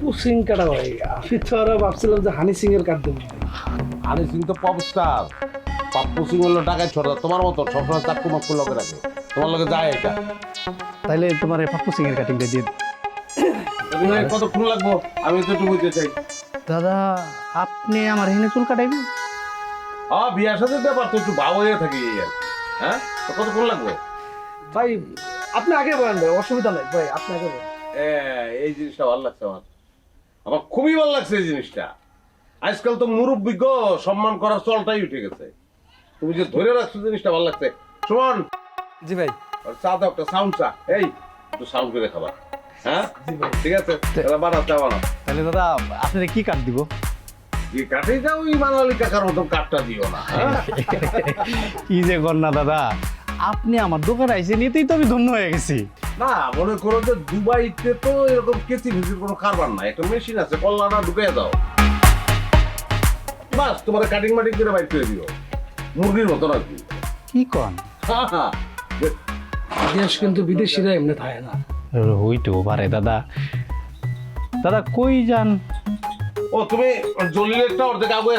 Pushing কাটা ভাই? আমি তো আরও ভাবছিলাম যে হানি সিং এর কাট দেবো। হানি সিং তো পপ স্টার পাপ্পু সিং হলো টাকায় ছোট তোমার মতো সবসময় চাকু মাক্কু লগে রাখে। তোমার লগে যায় এটা। তাইলে তোমার এই পাপ্পু সিং এর কাটিংটা দিয়ে। কতক্ষণ লাগবো? আমি তো একটু বুঝতে চাই। দাদা আপনি আমার এখানে চুল কাটাইবেন? হ্যাঁ বিয়ার সাথে ব্যাপার তো একটু ভাও হয়ে থাকি আর। হ্যাঁ? তো কতক্ষণ লাগবে? ভাই আপনি আগে বলেন ভাই অসুবিধা নাই। ভাই আপনি আগে বলেন। এই জিনিসটা ভালো লাগছে আমার। আমার খুবই ভালো লাগছে এই জিনিসটা। আজকাল তো মুরব্বিজ্ঞ সম্মান করার চলটাই উঠে গেছে। তুমি যে ধরে রাখছো জিনিসটা ভালো লাগছে। শোন জি ভাই। আর চা দাও একটা সাউন্ড চা। এই একটু সাউন্ড করে খাবার। হ্যাঁ? ঠিক আছে? তাহলে বানাও চা বানাও। তাহলে দাদা আপনার কি কাট দিব? যে কাঠেই যাও ওই বাঙালি কাকার মতন কাঠটা দিও না হ্যাঁ? কি যে কর না দাদা। আপনি আমার দোকানে আইসেন নিতেই তো আমি ধন্য হয়ে গেছি। না মনে করো যে দুবাইতে তো এরকম কেচি ভেচির কোনো কারবার নাই। একটা মেশিন আছে কল্লাটা ঢুকে দাও। বাস তোমার কাটিং মাটিং করে বাইক করে দিও। মুরগির মতন আর কি কি কন? হ্যাঁ, হ্যাঁ। দেশ কিন্তু বিদেশিরা এমনি থাকে না। হইতেও পারে দাদা। দাদা কই যান? ও তুমি জলিলেরটা অর্ধেক আগুয়ে